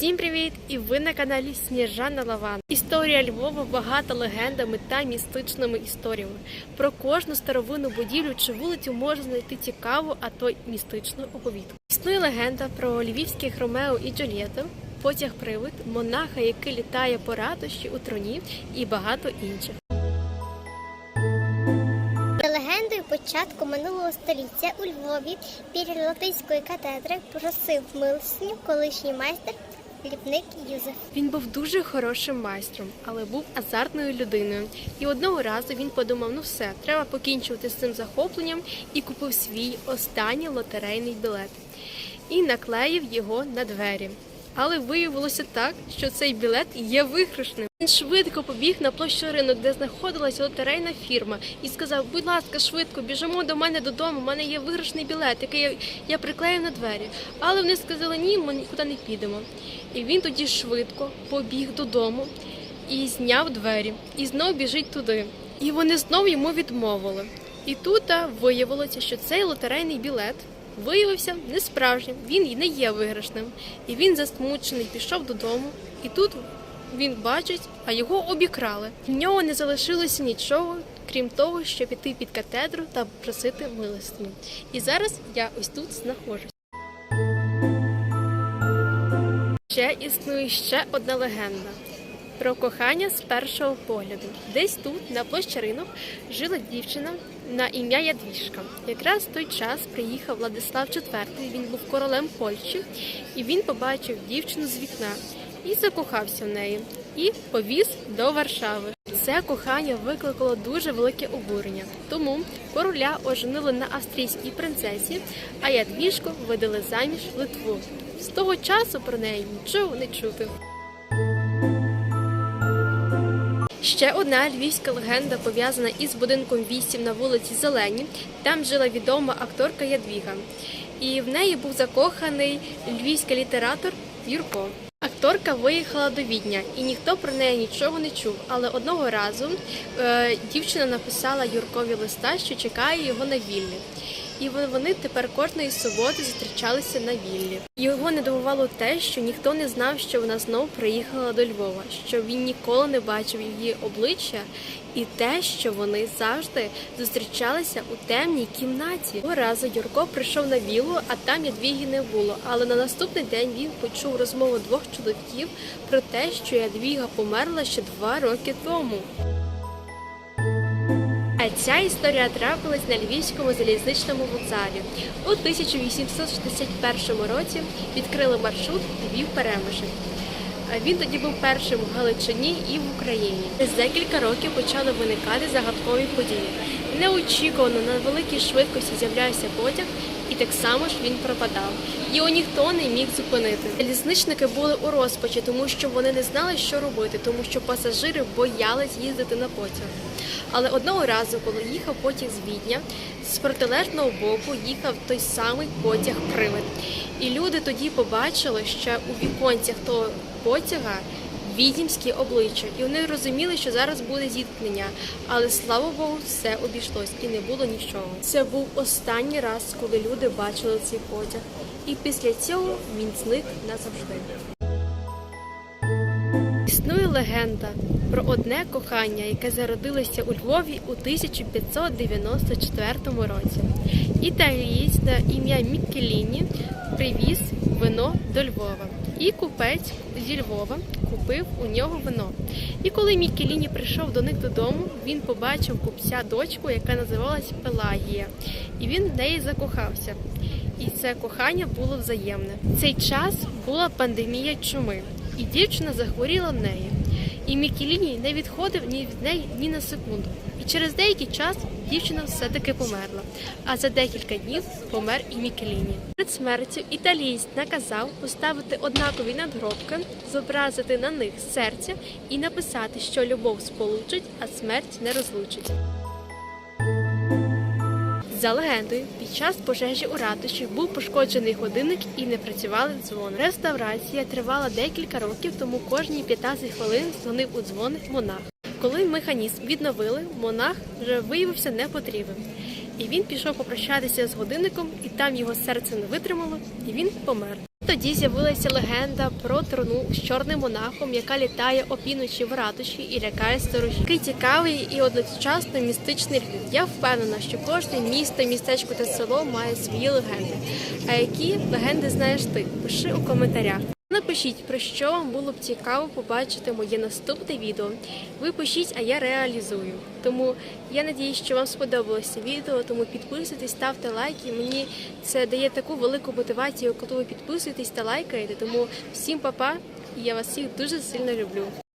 Всім привіт! І ви на каналі Сніжана Лаван. Історія Львова багата легендами та містичними історіями. Про кожну старовинну будівлю чи вулицю можна знайти цікаву, а то й містичну оповідку. Існує легенда про львівських Ромео і Джульєту, потяг привид, монаха, який літає по ратуші у троні, і багато інших. Легендою початку минулого століття у Львові біля латинської катедри просив милостиню колишній майстер ліпник Юзеф. Він був дуже хорошим майстром, але був азартною людиною. І одного разу він подумав: ну все, треба покінчувати з цим захопленням і купив свій останній лотерейний білет і наклеїв його на двері. Але виявилося так, що цей білет є виграшним. Він швидко побіг на площу ринок, де знаходилася лотерейна фірма, і сказав: будь ласка, швидко, біжимо до мене додому. У мене є виграшний білет, який я, я приклеїв на двері. Але вони сказали, ні, ми нікуди не підемо. І він тоді швидко побіг додому і зняв двері, і знов біжить туди. І вони знов йому відмовили. І тут виявилося, що цей лотерейний білет виявився несправжнім, він не є виграшним. І він засмучений пішов додому, і тут він бачить, а його обікрали. В нього не залишилося нічого, крім того, щоб піти під катедру та просити милостиню. І зараз я ось тут знаходжусь. Ще існує ще одна легенда про кохання з першого погляду. Десь тут, на площі ринок, жила дівчина на ім'я Ядвіжка. Якраз в той час приїхав Владислав IV, він був королем Польщі, і він побачив дівчину з вікна і закохався в неї, і повіз до Варшави. Це кохання викликало дуже велике обурення. Тому короля оженили на австрійській принцесі, а Ядвіжку видали заміж Литву. З того часу про неї нічого не чути. Ще одна львівська легенда пов'язана із будинком 8 на вулиці Зелені. Там жила відома акторка Ядвіга. І в неї був закоханий львівський літератор Юрко. Акторка виїхала до Відня, і ніхто про неї нічого не чув. Але одного разу е, дівчина написала Юркові листа, що чекає його на віллі. І вони тепер кожної суботи зустрічалися на віллі. Його не дивувало те, що ніхто не знав, що вона знов приїхала до Львова, що він ніколи не бачив її обличчя, і те, що вони завжди зустрічалися у темній кімнаті. Того разу Юрко прийшов на віллу, а там Ядвіги не було. Але на наступний день він почув розмову двох чоловіків про те, що Ядвіга померла ще два роки тому. А ця історія трапилась на львівському залізничному вокзалі. У 1861 році відкрили маршрут Львів-Перемишль. Він тоді був першим в Галичині і в Україні. Через декілька років почали виникати загадкові події. Неочікувано на великій швидкості з'являвся потяг, і так само ж він пропадав. Його ніхто не міг зупинити. Залізничники були у розпачі, тому що вони не знали, що робити, тому що пасажири боялись їздити на потяг. Але одного разу, коли їхав потяг з Відня, з протилежного боку їхав той самий потяг привид. І люди тоді побачили, що у віконцях того потяга відімські обличчя, і вони розуміли, що зараз буде зіткнення. Але слава Богу, все обійшлось і не було нічого. Це був останній раз, коли люди бачили цей потяг, і після цього він зник назавжди. Існує легенда про одне кохання, яке зародилося у Львові у 1594 році. Італієць на ім'я Мікеліні привіз вино до Львова. І купець зі Львова купив у нього вино. І коли Мікеліні прийшов до них додому, він побачив купця дочку, яка називалась Пелагія, і він в неї закохався. І це кохання було взаємне. В цей час була пандемія чуми, і дівчина захворіла в неї. І Мікеліні не відходив ні від неї ні на секунду. І через деякий час дівчина все-таки померла. А за декілька днів помер і Мікеліні. Перед смертю італієць наказав поставити однакові надгробки, зобразити на них серця і написати, що любов сполучить, а смерть не розлучить. За легендою, під час пожежі у ратуші був пошкоджений годинник і не працювали дзвони. Реставрація тривала декілька років, тому кожні 15 хвилин дзвонив у дзвони монах. Коли механізм відновили, монах вже виявився непотрібним. І він пішов попрощатися з годинником, і там його серце не витримало, і він помер. Тоді з'явилася легенда про труну з чорним монахом, яка літає опіночі в ратуші і лякає сторожі. Такий цікавий і одночасно містичний рід. Я впевнена, що кожне місто, містечко та село має свої легенди. А які легенди знаєш ти? Пиши у коментарях. Напишіть, про що вам було б цікаво побачити моє наступне відео. Ви пишіть, а я реалізую. Тому я надіюсь, що вам сподобалося відео, тому підписуйтесь, ставте лайки. Мені це дає таку велику мотивацію, коли ви підписуєтесь та лайкаєте. Тому всім па-па, і я вас всіх дуже сильно люблю.